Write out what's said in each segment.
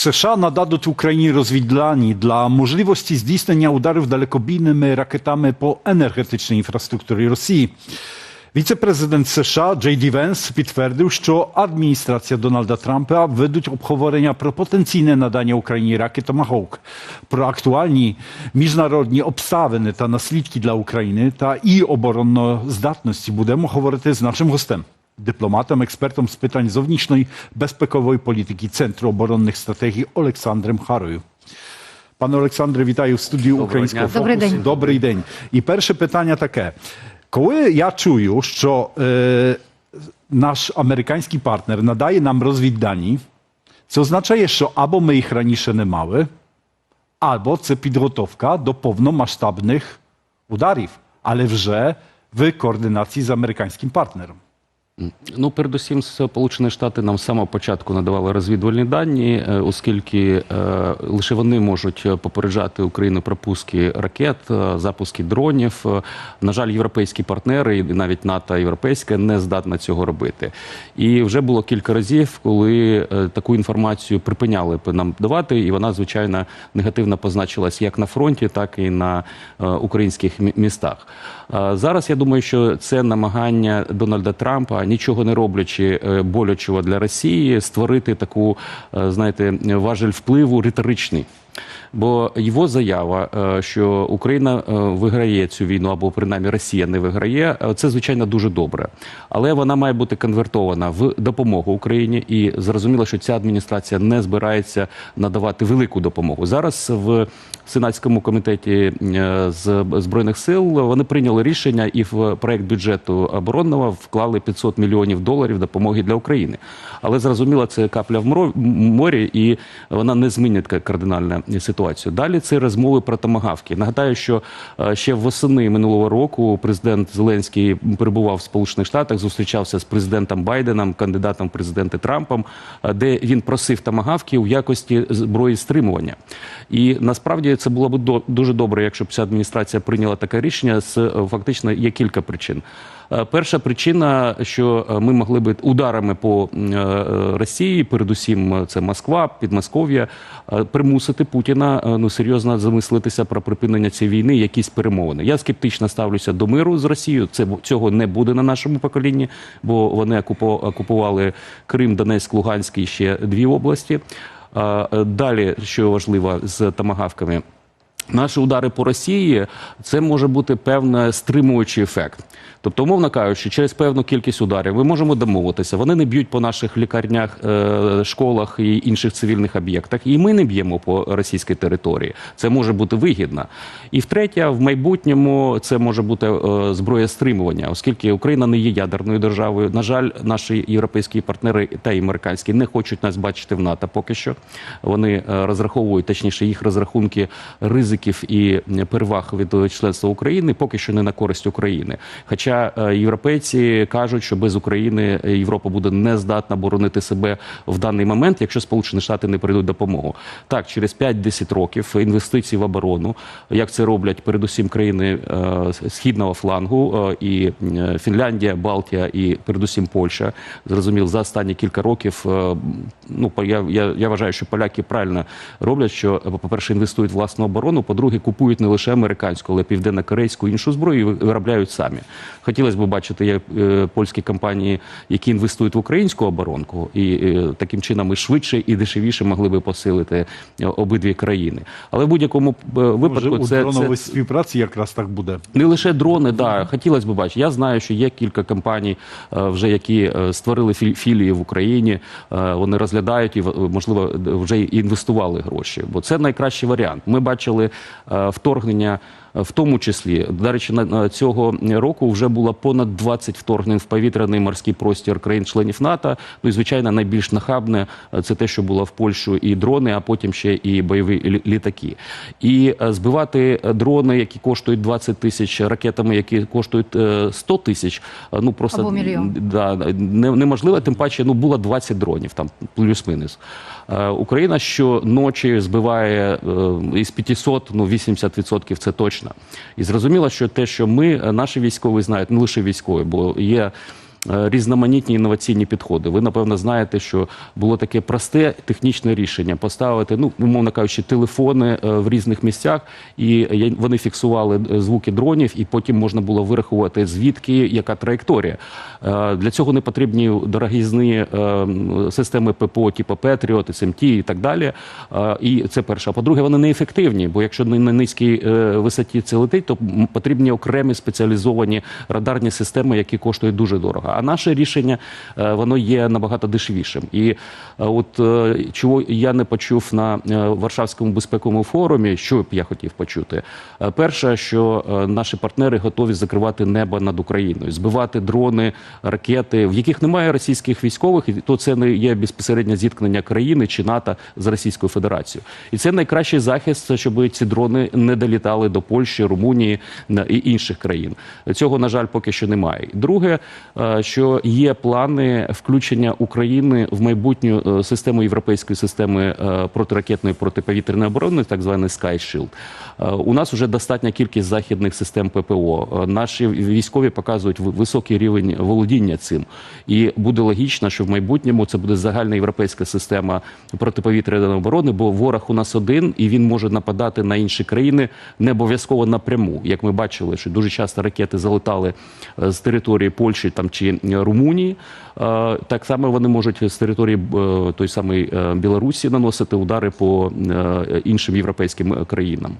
США нададуть Україні розвіддані для можливості здійснення ударів далекобійними ракетами по енергетичній інфраструктурі Росії. Віце-президент США Джей Ді Венс підтвердив, що адміністрація Дональда Трампа ведуть обговорення про потенційне надання Україні ракет Томагавк, про актуальні міжнародні обставини та наслідки для України та і обороноздатності будемо говорити з нашим гостем, дипломатом, експертом з питань зовнішньої безпекової політики Центру оборонних стратегій Олександром Харою. Пане Олександре, вітаю в студії українського дня. Добрий фокусу. день. Добрий день. І перше питання таке: коли я чую, що е, наш американський партнер надає нам розвіддані, це означає, що або ми їх раніше не мали, або це підготовка до повномасштабних ударів, але вже в координації з американським партнером. Ну, передусім, Сполучені Штати нам з самого початку надавали розвідувальні дані, е, оскільки е, лише вони можуть е, попереджати Україну про пуски ракет, е, запуски дронів. На жаль, європейські партнери, і навіть НАТО європейське, не здатна цього робити. І вже було кілька разів, коли таку інформацію припиняли нам давати, і вона, звичайно, негативно позначилась як на фронті, так і на українських містах. Зараз я думаю, що це намагання Дональда Трампа, нічого не роблячи е, болячого для Росії, створити таку, е, знаєте, важель впливу риторичний. Бо його заява, е, що Україна е, виграє цю війну, або принаймні Росія не виграє, е, це звичайно дуже добре. Але вона має бути конвертована в допомогу Україні, і зрозуміло, що ця адміністрація не збирається надавати велику допомогу. Зараз в сенатському комітеті з збройних сил вони прийняли рішення і в проект бюджету оборонного вклали 500 мільйонів доларів допомоги для України. Але зрозуміло, це капля в морі, і вона не змінить ка- кардинально ситуацію. Далі це розмови про томагавки. Нагадаю, що е, ще восени минулого року президент Зеленський перебував в Сполучених Штатах, зустрічався з президентом Байденом, кандидатом в президенти Трампом, е, де він просив томагавки у якості зброї стримування. І насправді це було б дуже добре, якщо б ця адміністрація прийняла таке рішення. З е, фактично є кілька причин. Е, Перша причина, що е, ми могли би ударами по е, Росії, передусім це Москва, Підмосков'я, примусити Путіна ну серйозно замислитися про припинення цієї війни, якісь перемовини. Я скептично ставлюся до миру з Росією. Це цього не буде на нашому поколінні, бо вони окупували Крим, Донецьк, Луганськ і ще дві області. Далі, що важливо з томагавками. Наші удари по Росії це може бути певний стримуючий ефект. Тобто, умовно кажучи, через певну кількість ударів ми можемо домовитися. Вони не б'ють по наших лікарнях, е, школах і інших цивільних об'єктах, і ми не б'ємо по російській території. Це може бути вигідно. І втретє, в майбутньому це може бути е, зброя стримування, оскільки Україна не є ядерною державою. На жаль, наші європейські партнери та американські не хочуть нас бачити в НАТО поки що. Вони е, розраховують, точніше, їх розрахунки ризиків і переваг від членства України поки що не на користь України. Хоча е, європейці кажуть, що без України е, Європа буде не здатна боронити себе в даний момент, якщо Сполучені Штати не прийдуть допомогу. Так, через 5-10 років інвестицій в оборону, як це роблять передусім країни е, східного флангу, і Фінляндія, Балтія, і передусім Польща. Зрозуміло, за останні кілька років. Ну по- я, я, я вважаю, що поляки правильно роблять, що е, по-перше, інвестують в власну оборону, по-друге, купують не лише американську, але південно-корейську іншу зброю і виробляють самі. Хотілося б бачити є е, польські компанії, які інвестують в українську оборонку, і е, таким чином ми швидше і дешевіше могли би посилити е, обидві країни. Але в будь-якому е, Може, випадку у це, це, співпраці якраз так буде. не лише дрони, да хотілося б бачити. Я знаю, що є кілька компаній, вже які створили філії в Україні. Вони розглядають і можливо вже інвестували гроші. Бо це найкращий варіант. Ми бачили вторгнення. В тому числі, до речі, цього року вже було понад 20 вторгнень в повітряний морський простір країн-членів НАТО. Ну і звичайно, найбільш нахабне е, це те, що було в Польщу і дрони, а потім ще і бойові літаки. І е, збивати е, дрони, які коштують 20 тисяч, ракетами, які коштують е, 100 тисяч, ну просто Або мільйон. да, неможливо. Тим паче, ну було 20 дронів, там плюс-мінус. Україна щоночі збиває із 500, ну 80% це точно. І зрозуміло, що те, що ми, е, наші військові знають, не лише військові, бо є різноманітні інноваційні підходи. Ви напевно знаєте, що було таке просте технічне рішення поставити, ну умовно кажучи, телефони е, в різних місцях, і вони фіксували е, звуки дронів, і потім можна було вирахувати звідки яка траєкторія. Е, Для цього не потрібні дорогізні е, системи ППО, типу Петріот, СМТ і так далі. Е, І це перше. А по-друге, вони неефективні, бо якщо на низькій е, висоті це летить, то потрібні окремі спеціалізовані радарні системи, які коштують дуже дорого. А наше рішення е, воно є набагато дешевішим. І е, от е, чого я не почув на Варшавському безпековому форумі, що б я хотів почути. Перше, що наші партнери готові закривати небо над Україною, збивати дрони, ракети, в яких немає російських військових, і то це не є безпосереднє зіткнення країни чи НАТО з Російською Федерацією. І це найкращий захист, щоб ці дрони не долітали до Польщі, Румунії і інших країн. Цього на жаль поки що немає. Друге, що є плани включення України в майбутню е, систему європейської системи е, протиракетної протиповітряної оборони, так званий Sky Shield. Е, У нас вже достатня кількість західних систем ППО. Наші військові показують високий рівень володіння цим, і буде логічно, що в майбутньому це буде загальна європейська система протиповітряної оборони, бо ворог у нас один, і він може нападати на інші країни не обов'язково напряму. Як ми бачили, що дуже часто ракети залетали з території Польщі там чи Румунії. Е, Так само вони можуть з території е, той самої е, Білорусі наносити удари по іншим європейським країнам.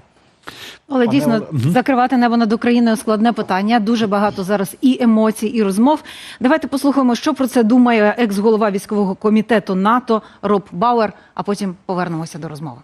Але Пане дійсно закривати небо над Україною складне питання. Дуже багато зараз і емоцій, і розмов. Давайте послухаємо, що про це думає екс-голова військового комітету НАТО Роб Бауер. А потім повернемося до розмови.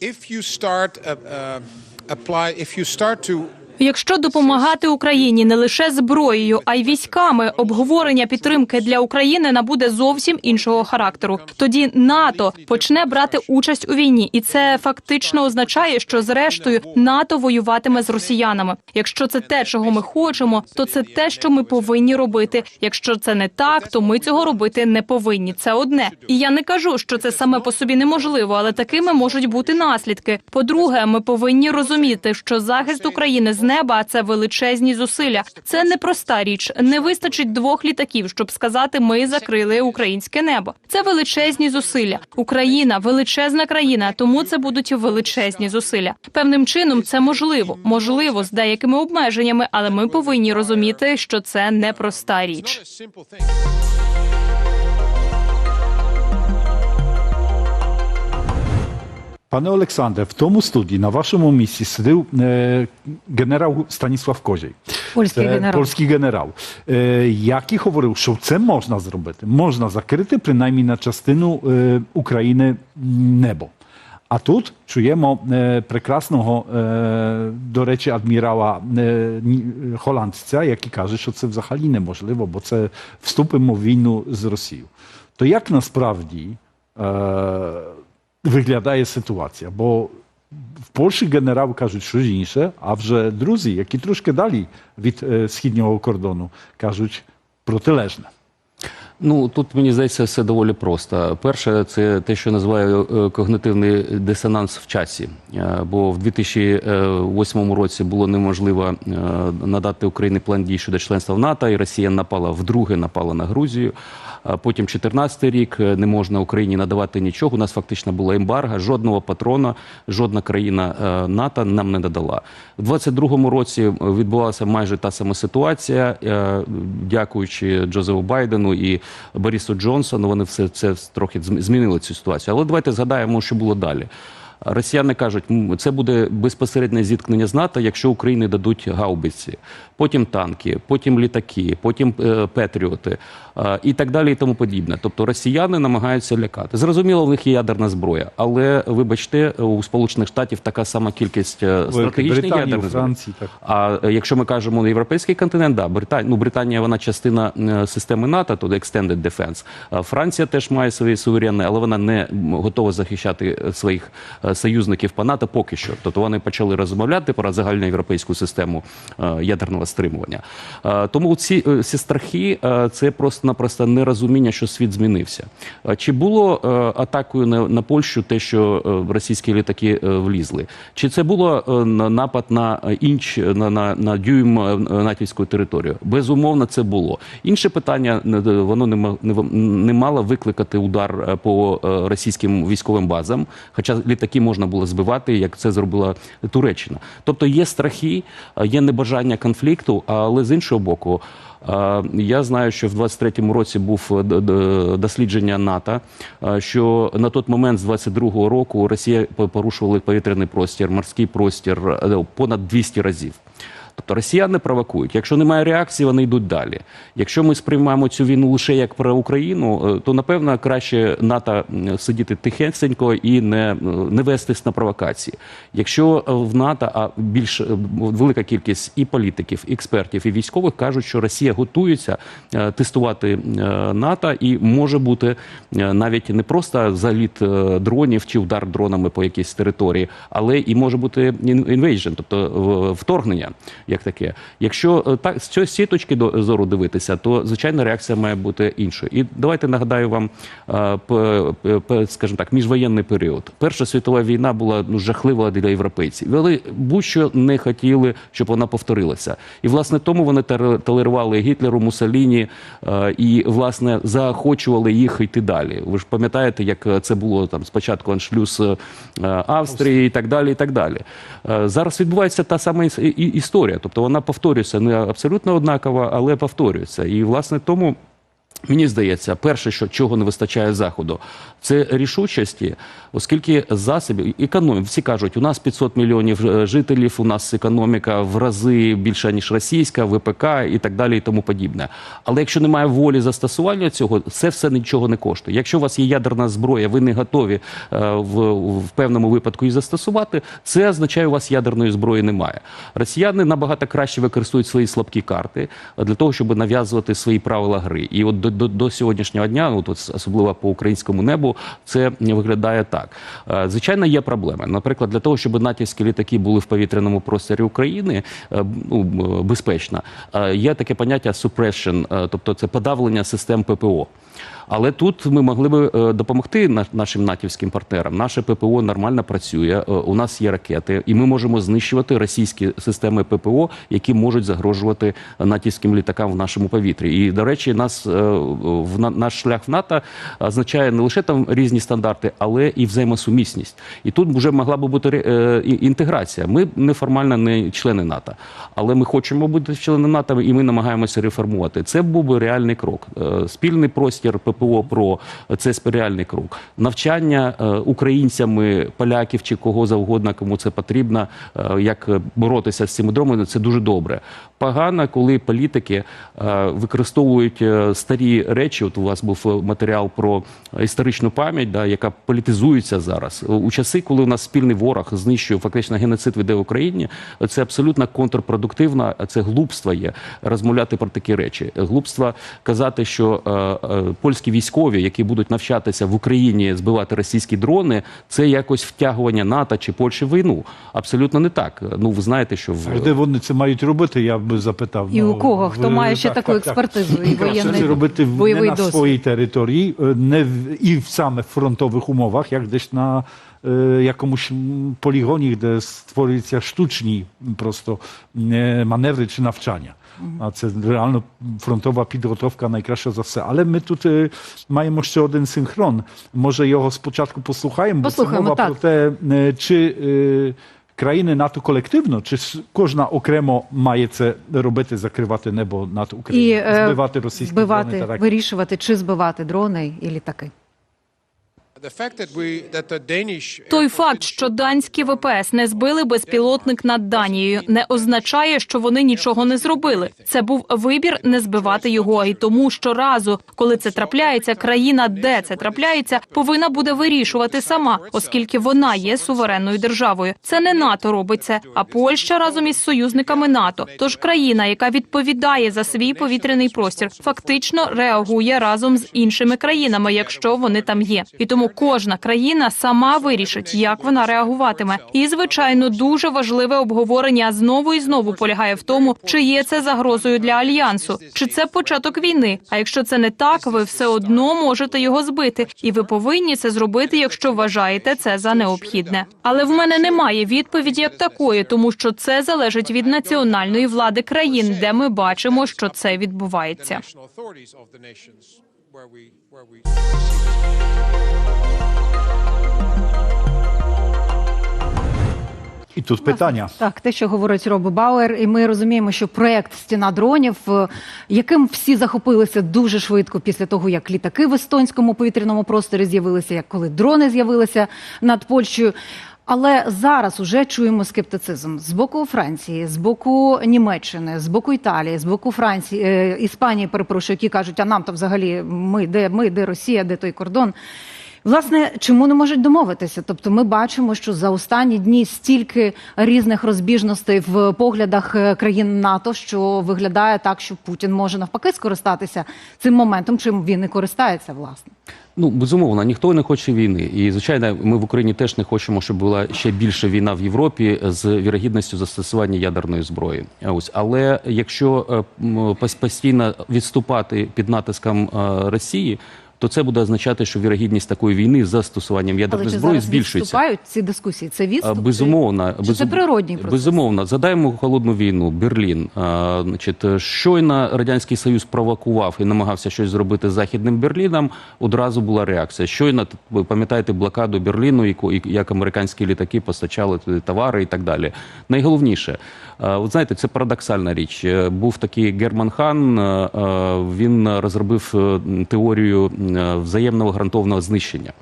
if you start uh, uh, apply if you start to Якщо допомагати Україні не лише зброєю, а й військами, обговорення підтримки для України набуде зовсім іншого характеру. Тоді НАТО почне брати участь у війні, і це фактично означає, що зрештою НАТО воюватиме з росіянами. Якщо це те, чого ми хочемо, то це те, що ми повинні робити. Якщо це не так, то ми цього робити не повинні. Це одне. І я не кажу, що це саме по собі неможливо, але такими можуть бути наслідки. По-друге, ми повинні розуміти, що захист України з неба це величезні зусилля. Це непроста річ. Не вистачить двох літаків, щоб сказати, ми закрили українське небо. Це величезні зусилля. Україна величезна країна, тому це будуть величезні зусилля. Певним чином це можливо, можливо, з деякими обмеженнями, але ми повинні розуміти, що це непроста річ. Panie Олександре, в тому студії на вашому місці сидів е, генерал Станіслав Козій. Польський Це генерал. Польський генерал, е, який говорив, що це можна зробити. Можна закрити принаймні на частину е, України небо. А тут чуємо е, прекрасного, е, до речі, адмірала е, ні- голландця, який каже, що це взагалі неможливо, бо це вступимо в війну з Росією. То як насправді е, виглядає ситуація? Бо в Польщі генерал кажуть щось інше, а вже друзі, які трошки далі від е, східнього кордону, кажуть протилежне. Ну тут мені здається все доволі просто. Перше, це те, що називаю е, когнитивний дисонанс в часі. Е, Бо в 2008 році було неможливо е, надати Україні план дій щодо членства в НАТО, і Росія напала вдруге, напала на Грузію. Потім 14 рік не можна Україні надавати нічого. У нас фактично була ембарго, жодного патрона, жодна країна НАТО нам не надала. У 22 році відбулася майже та сама ситуація. Дякуючи Джозефу Байдену і Борису Джонсону, вони все це трохи змінили цю ситуацію. Але давайте згадаємо, що було далі. Росіяни кажуть, це буде безпосереднє зіткнення з НАТО, якщо Україні дадуть гаубиці, потім танки, потім літаки, потім е, петріоти е, і так далі, і тому подібне. Тобто росіяни намагаються лякати. Зрозуміло, в них є ядерна зброя, але вибачте, у Сполучених Штатів така сама кількість е, стратегічних ядерних зброї. А е, якщо ми кажемо на європейський континент, да, Британія, ну, Британія вона частина е, системи НАТО, то Extended Defense. Франція теж має своє суверенне, але вона не готова захищати своїх союзників по НАТО поки що. Тобто вони почали розмовляти про загальноєвропейську систему ядерного стримування. Тому ці, ці страхи це просто. Просто-напросто нерозуміння, що світ змінився. Чи було е, атакою на, Польщу те, що е, російські літаки е, влізли? Чи це було на- напад на інч на, на, на дюйм натівської території? Безумовно, це було. Інше питання воно не, не, мало викликати удар по російським військовим базам, хоча літаки можна було збивати, як це зробила Туреччина. Тобто є страхи, є небажання конфлікту, але з іншого боку. Я знаю, що в 23-му році був е, дослідження НАТО, е, що на той момент з 22-го року Росія по- порушувала повітряний простір, морський простір е, понад 200 разів. Тобто росіяни провокують. Якщо немає реакції, вони йдуть далі. Якщо ми сприймаємо цю війну лише як про Україну, е, то напевно краще НАТО сидіти тихесенько і не, е, не вестись на провокації. Якщо е, в НАТО, а більш велика кількість і політиків, і експертів, і військових кажуть, що Росія готується тестувати НАТО, і може бути навіть не просто заліт дронів чи удар дронами по якійсь території, але і може бути invasion, тобто вторгнення, як таке. Якщо е, так з цієї точки зору дивитися, то звичайно реакція має бути іншою. І давайте нагадаю вам, е, скажімо так, міжвоєнний період. Перша світова війна була ну жахлива для європейців. Вони будь-що не хотіли, щоб вона повторилася. І власне тому вони толерували Гітлеру, Муссоліні е, і власне заохочували їх йти далі. Ви ж пам'ятаєте, як це було там спочатку аншлюз Австрії і так далі. І так далі. Зараз відбувається та сама іс- і- і- історія, тобто вона повторюється не абсолютно однакова, але повторюється. І власне тому. Мені здається, перше, що чого не вистачає заходу, це рішучості, оскільки засобів економі, всі кажуть, у нас 500 мільйонів е, жителів, у нас економіка в рази більша ніж російська, ВПК і так далі, і тому подібне. Але якщо немає волі застосування цього, це все нічого не коштує. Якщо у вас є ядерна зброя, ви не готові е, в, в певному випадку її застосувати, це означає, у вас ядерної зброї немає. Росіяни набагато краще використовують свої слабкі карти для того, щоб нав'язувати свої правила гри. І от до, до, до сьогоднішнього дня, ну тут особливо по українському небу, це виглядає так. Е, Звичайно, є проблеми. Наприклад, для того, щоб натівські літаки були в повітряному просторі України е, ну, е, безпечно, є таке поняття suppression, тобто це подавлення систем ППО. Але тут ми могли би е, допомогти нашим натівським партнерам. Наше ППО нормально працює. е, У нас є ракети, і ми можемо знищувати російські системи ППО, які можуть загрожувати натівським літакам в нашому повітрі. І до речі, нас е, в наш шлях в НАТО означає не лише там різні стандарти, але і взаємосумісність. І тут вже могла би бути інтеграція. Ми неформально не члени НАТО, але ми хочемо бути членами НАТО, і ми намагаємося реформувати. Це був би реальний крок. Спільний простір ППО ПРО це реальний крок. Навчання е, українцями, поляків чи кого завгодно, кому це потрібно, е, як боротися з цими дронами, це дуже добре. Погано, коли політики е, використовують старі речі. От у вас був матеріал про історичну пам'ять, да, яка політизується зараз. У часи, коли у нас спільний ворог знищує фактично геноцид веде в Україні, це абсолютно контрпродуктивно. Це глупство є розмовляти про такі речі. Глупство казати, що польські військові, які будуть навчатися в Україні збивати російські дрони, це якось втягування НАТО чи Польщі в війну. Абсолютно не так. Ну ви знаєте, що в А Де вони це мають робити, я би запитав. І Ну, у кого? Хто в- має ще так, таку так, так. експертизу і воєнний це робити в, не бойовий на своїй території, е, не в, і в саме фронтових умовах, як десь на е, якомусь м, полігоні, де створюються штучні просто е, маневри чи навчання. А це реально фронтова підготовка найкраща за все. Але ми тут маємо ще один синхрон. Може його спочатку послухаємо, бо це мова так. про те, чи країни НАТО колективно, чи кожна окремо має це робити, закривати небо над Україною, збивати російські збивати, дрони вирішувати, чи збивати дрони і літаки. Той факт, що данські ВПС не збили безпілотник над Данією, не означає, що вони нічого не зробили. Це був вибір не збивати його. І тому щоразу, коли це трапляється, країна, де це трапляється, повинна буде вирішувати сама, оскільки вона є суверенною державою. Це не НАТО робить це, а Польща разом із союзниками НАТО. Тож країна, яка відповідає за свій повітряний простір, фактично реагує разом з іншими країнами, якщо вони там є. І тому Кожна країна сама вирішить, як вона реагуватиме. І звичайно, дуже важливе обговорення знову і знову полягає в тому, чи є це загрозою для альянсу, чи це початок війни. А якщо це не так, ви все одно можете його збити, і ви повинні це зробити, якщо вважаєте це за необхідне. Але в мене немає відповіді як такої, тому що це залежить від національної влади країн, де ми бачимо, що це відбувається. Where we where we I tu pytania. Так, те, що говорить Роби Бауер, і ми розуміємо, що проект Стіна дронів, е, яким всі захопилися дуже швидко після того, як літаки в естонському повітряному просторі з'явилися, як коли дрони з'явилися над Польщею. Але зараз уже чуємо скептицизм з боку Франції, з боку Німеччини, з боку Італії, з боку Франції, е, Іспанії, перепрошую, які кажуть, а нам то взагалі ми де ми, де Росія, де той кордон. Власне, чому не можуть домовитися? Тобто, ми бачимо, що за останні дні стільки різних розбіжностей в поглядах е, країн НАТО, що виглядає так, що Путін може навпаки скористатися цим моментом, чим він і користається, власне. Ну безумовно, ніхто не хоче війни, і звичайно, ми в Україні теж не хочемо, щоб була ще більша війна в Європі з вірогідністю застосування ядерної зброї. Ось, але якщо е, постійно відступати під натиском е, Росії. То це буде означати, що вірогідність такої війни з застосуванням ядерної зброї зараз збільшується. відступають ці дискусії? Це відступ? Безумовно, Чи це природній процес? Безумовно, задаємо холодну війну. Берлін. А, значить, щойно радянський союз провокував і намагався щось зробити з західним Берліном. Одразу була реакція. Щойно ви пам'ятаєте блокаду Берліну, і- як американські літаки постачали туди товари і так далі. Найголовніше, от знаєте, це парадоксальна річ. Е, Був такий Герман Хан. е, е, Він розробив теорію взаємного гарантованого знищення.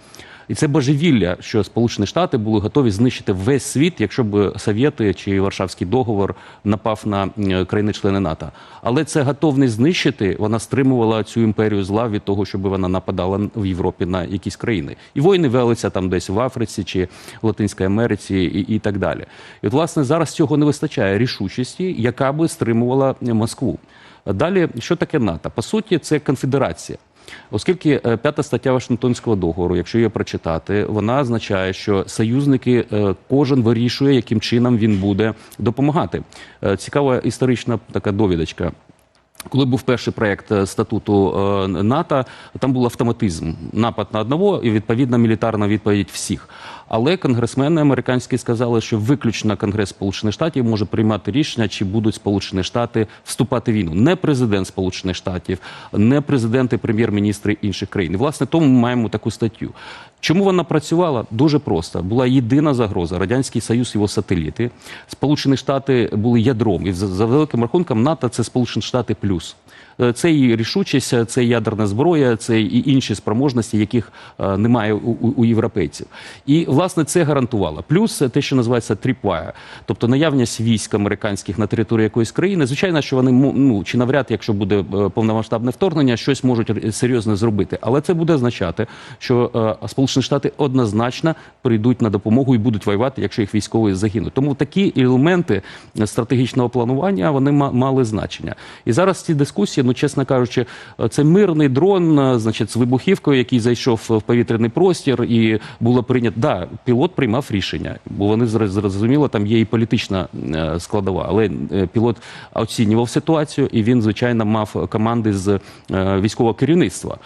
І це божевілля, що Сполучені Штати були готові знищити весь світ, якщо б Совєти чи Варшавський договор напав на е, країни-члени НАТО. Але це готовність знищити вона стримувала цю імперію зла від того, щоб вона нападала в Європі на якісь країни. І воїни велися там десь в Африці чи в Латинській Америці, і, і так далі. І от власне зараз цього не вистачає рішучості, яка би стримувала Москву. Далі, що таке НАТО? По суті, це конфедерація. Оскільки е, п'ята стаття Вашингтонського договору, якщо її прочитати, вона означає, що союзники е, кожен вирішує, яким чином він буде допомагати. Е, Цікава історична така довідочка. Коли був перший проект е, статуту е, НАТО, там був автоматизм, напад на одного і відповідна мілітарна відповідь всіх. Але конгресмени американські сказали, що виключно Конгрес Сполучених Штатів може приймати рішення, чи будуть Сполучені Штати вступати в війну. Не президент Сполучених Штатів, не президенти, прем'єр-міністри інших країн. І, власне, тому ми маємо таку статтю. Чому вона працювала? Дуже просто. Була єдина загроза. Радянський Союз, його сателіти. Сполучені Штати були ядром. І за, великим рахунком НАТО це Сполучені Штати плюс. Е, Це і рішучість, це і ядерна зброя, це і інші спроможності, яких е, немає у, у, європейців. І власне це гарантувало. Плюс те, що називається тріпвая, тобто наявність військ американських на території якоїсь країни. Звичайно, що вони ну чи навряд, якщо буде е, повномасштабне вторгнення, щось можуть серйозно зробити. Але це буде означати, що е, Сполучені Штати однозначно прийдуть на допомогу і будуть воювати, якщо їх військові загинуть. Тому такі елементи стратегічного планування вони мали значення. І зараз ці дискусії, ну чесно кажучи, е, це мирний дрон, е, значить, з вибухівкою, який зайшов в повітряний простір, і було прийнято. Да, пілот приймав рішення, бо вони зр- зрозуміло, там є і політична е, складова, але пілот оцінював ситуацію, і він, звичайно, мав команди з військового керівництва.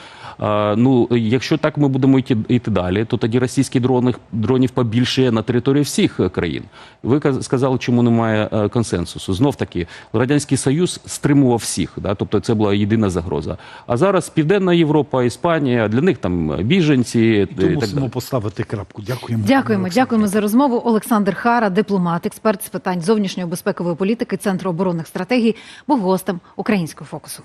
Ну, якщо так ми будемо йти, йти далі, то тоді російських дронів, дронів побільшає на території всіх країн. Ви сказали, чому немає консенсусу. Знов таки, Радянський Союз стримував всіх, да? тобто це була єдина загроза. А зараз Південна Європа, Іспанія, для них там біженці і І так далі. поставити крапку. Дякуємо. Дякуємо, дякуємо за розмову. Олександр Хара, дипломат, експерт з питань зовнішньої безпекової політики, центру оборонних стратегій, був гостем українського фокусу.